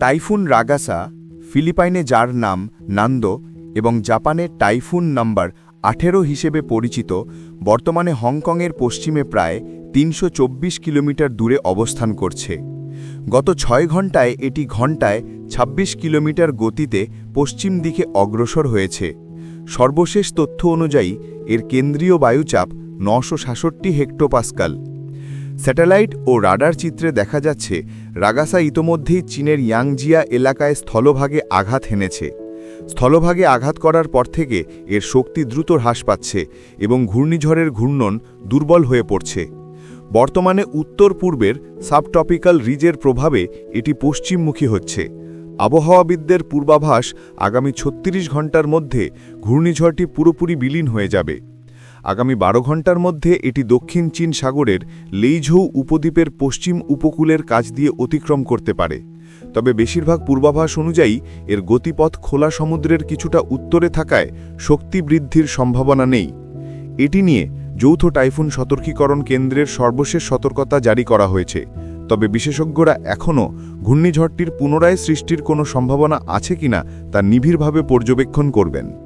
Typhoon Ragasa, ফিলিপাইনে যার নাম নান্দো এবং জাপানে টাইফুন নাম্বার আঠেরো হিসেবে পরিচিত, বর্তমানে হংকংয়ের পশ্চিমে প্রায় তিনশো চব্বিশ কিলোমিটার দূরে অবস্থান করছে। গত ছয় ঘন্টায় এটি ঘন্টায় ২৬ কিলোমিটার গতিতে পশ্চিম দিকে অগ্রসর হয়েছে। সর্বশেষ তথ্য অনুযায়ী, এর কেন্দ্রীয় বায়ুচাপ নশো হেক্টোপাস্কাল। স্যাটেলাইট ও রাডার চিত্রে দেখা যাচ্ছে, রাগাসা ইতোমধ্যেই চীনের ইয়াংজিয়া এলাকায় স্থলভাগে আঘাত হেনেছে। স্থলভাগে আঘাত করার পর থেকে এর শক্তি দ্রুত হ্রাস পাচ্ছে এবং ঘূর্ণিঝড়ের ঘূর্ণন দুর্বল হয়ে পড়ছে। বর্তমানে উত্তর পূর্বের সাবটপিক্যাল রিজের প্রভাবে এটি পশ্চিমমুখী হচ্ছে। আবহাওয়াবিদদের পূর্বাভাস আগামী ছত্রিশ ঘণ্টার মধ্যে ঘূর্ণিঝড়টি পুরোপুরি বিলীন হয়ে যাবে। আগামী বারো ঘণ্টার মধ্যে এটি দক্ষিণ চীন সাগরের লেইঝৌ উপদ্বীপের পশ্চিম উপকূলের কাছ দিয়ে অতিক্রম করতে পারে। তবে বেশিরভাগ পূর্বাভাস অনুযায়ী, এর গতিপথ খোলা সমুদ্রের কিছুটা উত্তরে থাকায় শক্তি বৃদ্ধির সম্ভাবনা নেই। এটি নিয়ে যৌথ টাইফুন সতর্কীকরণ কেন্দ্রের সর্বশেষ সতর্কতা জারি করা হয়েছে। তবে বিশেষজ্ঞরা এখনও ঘূর্ণিঝড়টির পুনরায় সৃষ্টির কোনো সম্ভাবনা আছে কিনা তা নিবিড়ভাবে পর্যবেক্ষণ করবেন।